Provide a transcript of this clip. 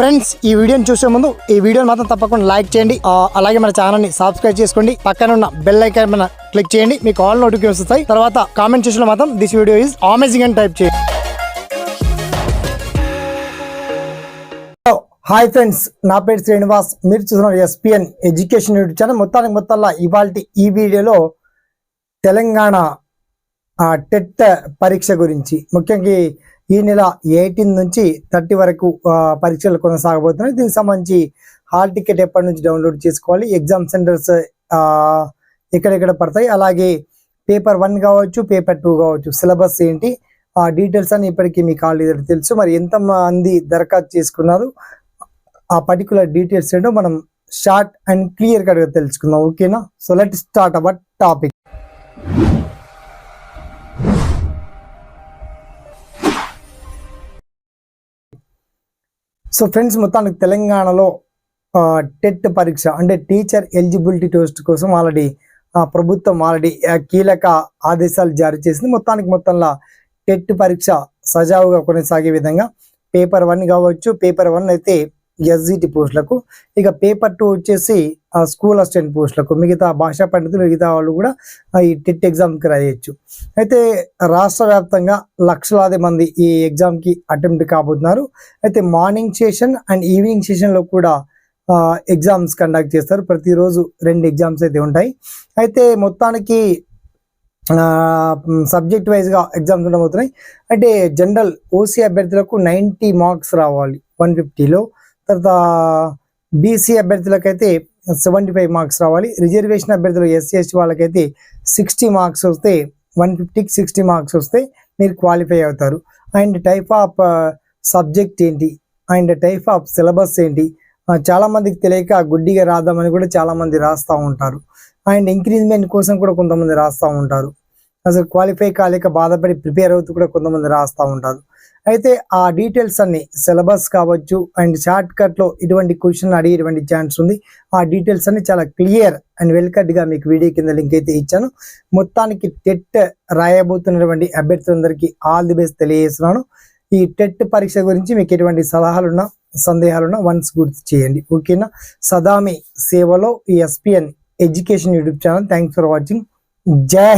Friends ఈ వీడియోని చూసే ముందు ఈ వీడియోని మాత్రం తప్పకుండా లైక్ చేయండి. అలాగే మన ఛానల్ని సబ్స్క్రైబ్ చేసుకోండి. పక్కన ఉన్న బెల్ ఐకాన్ మన క్లిక్ చేయండి. మీకు ఆల్ నోటిఫికేషన్ వస్తాయి. తర్వాత కామెంట్ చేసిన మాత్రం దిస్ వీడియో ఈజ్ అమేజింగ్ అని టైప్ చేయండి. హాయ్ ఫ్రెండ్స్ నా పేరు శ్రీనివాస్. మీరు చూస్తున్నారు ఎస్పిఎన్ ఎడ్యుకేషన్ యూట్యూబ్ ఛానల్ మొత్తానికి మొత్తంలో ఇవాళ ఈ వీడియోలో తెలంగాణ టెట్ పరీక్ష గురించి ముఖ్యంగా ఈ- నెల ఎయిటీన్ నుంచి థర్టీ వరకు పరీక్షలు కొనసాగబోతున్నాయి. దీనికి సంబంధించి హాల్ టికెట్ ఎప్పటి నుంచి డౌన్లోడ్ చేసుకోవాలి ఎగ్జామ్ సెంటర్స్ ఎక్కడెక్కడ పడతాయి అలాగే పేపర్ వన్ కావచ్చు పేపర్ టూ కావచ్చు సిలబస్ ఏంటి ఆ డీటెయిల్స్ అని ఇప్పటికీ మీకు ఆల్రెడీ తెలుసు. మరి ఎంతమంది దరఖాస్తు చేసుకున్నారు ఆ పర్టికులర్ డీటెయిల్స్ ఏంటో మనం షార్ట్ అండ్ క్లియర్ కట్గా తెలుసుకుందాం. ఓకేనా? So let start our topic. So friends మొత్తానికి తెలంగాణలో టెట్ పరీక్ష అంటే టీచర్ ఎలిజిబిలిటీ టెస్ట్ కోసం ఆల్రెడీ ప్రభుత్వం ఆల్రెడీ కీలక ఆదేశాలు జారీ చేసింది. మొత్తానికి మొత్తంలో టెట్ పరీక్ష సజావుగా కొనసాగే విధంగా పేపర్ వన్ కావచ్చు పేపర్ వన్ అయితే ఎస్జిటి పోస్టులకు. ఇక పేపర్ టూ వచ్చేసి స్కూల్ అసిస్టెంట్ పోస్టులకు. మిగతా భాషా పండితులు మిగతా వాళ్ళు కూడా ఈ టెట్ ఎగ్జామ్కి రాయొచ్చు అయితే రాష్ట్ర వ్యాప్తంగా లక్షలాది మంది ఈ ఎగ్జామ్కి అటెంప్ట్ కాబోతున్నారు. అయితే మార్నింగ్ సెషన్ అండ్ ఈవినింగ్ సెషన్లో కూడా ఎగ్జామ్స్ కండక్ట్ చేస్తారు. ప్రతిరోజు రెండు ఎగ్జామ్స్ అయితే ఉంటాయి. అయితే మొత్తానికి సబ్జెక్ట్ వైజ్గా ఎగ్జామ్స్ ఉండబోతున్నాయి. అంటే జనరల్ ఓసీ అభ్యర్థులకు నైంటీ మార్క్స్ రావాలి. వన్ ఫిఫ్టీలో. తర్వాత బీసీ అభ్యర్థులకైతే సెవెంటీ ఫైవ్ మార్క్స్ రావాలి. రిజర్వేషన్ అభ్యర్థులు ఎస్సీ ఎస్టీ వాళ్ళకైతే సిక్స్టీ మార్క్స్ వస్తే వన్ ఫిఫ్టీకి సిక్స్టీ మార్క్స్ వస్తే మీరు క్వాలిఫై అవుతారు. అండ్ టైప్ ఆఫ్ సబ్జెక్ట్ ఏంటి? అండ్ టైప్ ఆఫ్ సిలబస్ ఏంటి? చాలామందికి చాలా మందికి తెలియక గుడ్డిగా రాద్దామని కూడా చాలామంది రాస్తూ ఉంటారు. అండ్ ఎంకరేజ్మెంట్ కోసం కూడా కొంతమంది రాస్తూ ఉంటారు. అసలు క్వాలిఫై కాలేక బాధపడి ప్రిపేర్ అవుతూ కూడా కొంతమంది రాస్తూ ఉంటారు. అయితే ఆ డీటెయిల్స్ అన్ని సిలబస్ కావచ్చు అండ్ షార్ట్ కట్లో ఇటువంటి క్వశ్చన్ అడిగేటువంటి ఛాన్స్ ఉంది. ఆ డీటెయిల్స్ అన్ని చాలా క్లియర్ అండ్ వెల్కట్గా మీకు వీడియో కింద లింక్ అయితే ఇచ్చాను. మొత్తానికి టెట్ రాయబోతున్నటువంటి అభ్యర్థులందరికీ ఆల్ ది బెస్ట్ తెలియజేస్తున్నాను. ఈ టెట్ పరీక్ష గురించి మీకు ఎటువంటి సలహాలున్నా సందేహాలున్నా వన్స్ గుర్తు చేయండి. ఓకేనా సదామి సేవలో ఈ SPN education YouTube channel thanks for watching జై హింద్.